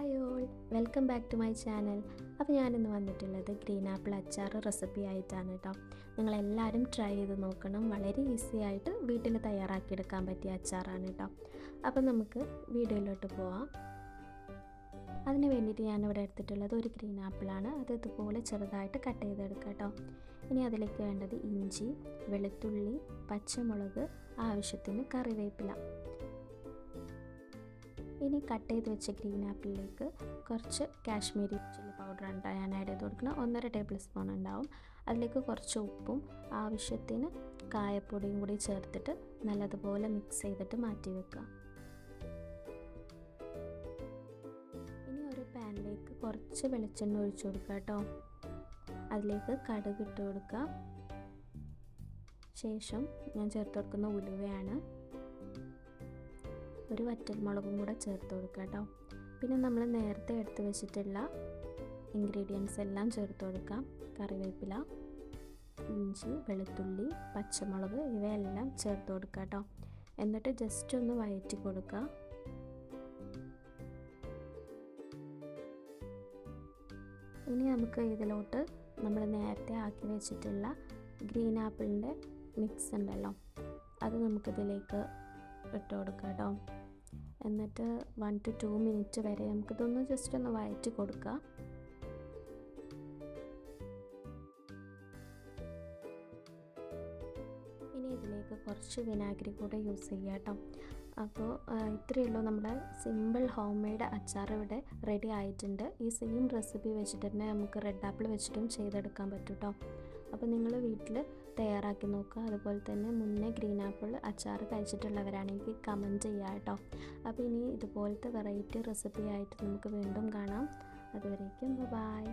Hi all. Welcome back to my channel. അപ്പോൾ ഞാനിന്ന് വന്നിട്ടുള്ളത് ഗ്രീൻ ആപ്പിൾ അച്ചാർ റെസിപ്പി ആയിട്ടാണ് കേട്ടോ. നിങ്ങളെല്ലാവരും ട്രൈ ചെയ്ത് നോക്കണം. വളരെ ഈസി ആയിട്ട് വീട്ടിൽ തയ്യാറാക്കിയെടുക്കാൻ പറ്റിയ അച്ചാറാണ് കേട്ടോ. അപ്പോൾ നമുക്ക് വീഡിയോയിലോട്ട് പോവാം. അതിന് വേണ്ടിയിട്ട് ഞാനിവിടെ എടുത്തിട്ടുള്ളത് ഒരു ഗ്രീൻ ആപ്പിളാണ്. അത് ഇതുപോലെ ചെറുതായിട്ട് കട്ട് ചെയ്തെടുക്കുക കേട്ടോ. ഇനി അതിലേക്ക് വേണ്ടത് ഇഞ്ചി വെളുത്തുള്ളി പച്ചമുളക് ആവശ്യത്തിന് കറിവേപ്പില. ഇനി കട്ട് ചെയ്ത് വെച്ച ഗ്രീൻ ആപ്പിളിലേക്ക് കുറച്ച് കാശ്മീരി ചില്ലി പൗഡർ ഉണ്ടാവും ഞാൻ ആഡ് ചെയ്ത് കൊടുക്കണം ഒന്നര ടേബിൾ സ്പൂൺ ഉണ്ടാവും. അതിലേക്ക് കുറച്ച് ഉപ്പും ആവശ്യത്തിന് കായപ്പൊടിയും കൂടി ചേർത്തിട്ട് നല്ലതുപോലെ മിക്സ് ചെയ്തിട്ട് മാറ്റി വെക്കുക. ഇനി ഒരു പാനിലേക്ക് കുറച്ച് വെളിച്ചെണ്ണ ഒഴിച്ചു കൊടുക്കുക കേട്ടോ അതിലേക്ക് കടുക് ഇട്ട് കൊടുക്കുക. ശേഷം ഞാൻ ചേർത്ത് കൊടുക്കുന്ന ഉലുവയാണ്. ഒരു വറ്റൽമുളകും കൂടെ ചേർത്ത് കൊടുക്കുക കേട്ടോ. പിന്നെ നമ്മൾ നേരത്തെ എടുത്ത് വെച്ചിട്ടുള്ള ഇൻഗ്രീഡിയൻസ് എല്ലാം ചേർത്ത് കൊടുക്കാം കറിവേപ്പില ഇഞ്ചി വെളുത്തുള്ളി പച്ചമുളക് ഇവയെല്ലാം ചേർത്ത് കൊടുക്കുക കേട്ടോ. എന്നിട്ട് ജസ്റ്റ് ഒന്ന് വയറ്റി കൊടുക്കുക. ഇനി നമുക്ക് ഇതിലോട്ട് നമ്മൾ നേരത്തെ ആക്കി വെച്ചിട്ടുള്ള ഗ്രീൻ ആപ്പിളിന്റെ മിക്സ് ഉണ്ടല്ലോ. അത് നമുക്കിതിലേക്ക് ഇട്ട് കൊടുക്കുക കേട്ടോ. എന്നിട്ട് വൺ ടു ടു മിനിറ്റ് വരെ നമുക്കിതൊന്ന് ജസ്റ്റ് ഒന്ന് വയറ്റി കൊടുക്കുക. ഇനി ഇതിലേക്ക് കുറച്ച് വിനാഗിരി കൂടെ യൂസ് ചെയ്യാം കേട്ടോ. അപ്പോൾ ഇത്രയേ ഉള്ളൂ നമ്മുടെ സിമ്പിൾ ഹോം മെയ്ഡ് അച്ചാർ ഇവിടെ റെഡി ആയിട്ടുണ്ട്. ഈ സെയിം റെസിപ്പി വെച്ചിട്ട് തന്നെ നമുക്ക് റെഡ് ആപ്പിൾ വെച്ചിട്ടും ചെയ്തെടുക്കാൻ പറ്റും കേട്ടോ അപ്പോൾ നിങ്ങൾ വീട്ടിൽ തയ്യാറാക്കി നോക്കുക. അതുപോലെ തന്നെ മുന്നേ ഗ്രീൻ ആപ്പിൾ അച്ചാർ കഴിച്ചിട്ടുള്ളവരാണെങ്കിൽ കമന്റ് ചെയ്യുക കേട്ടോ അപ്പോൾ ഇനി ഇതുപോലത്തെ വെറൈറ്റി റെസിപ്പി ആയിട്ട് നമുക്ക് വീണ്ടും കാണാം. അതുവരേക്കും ബൈ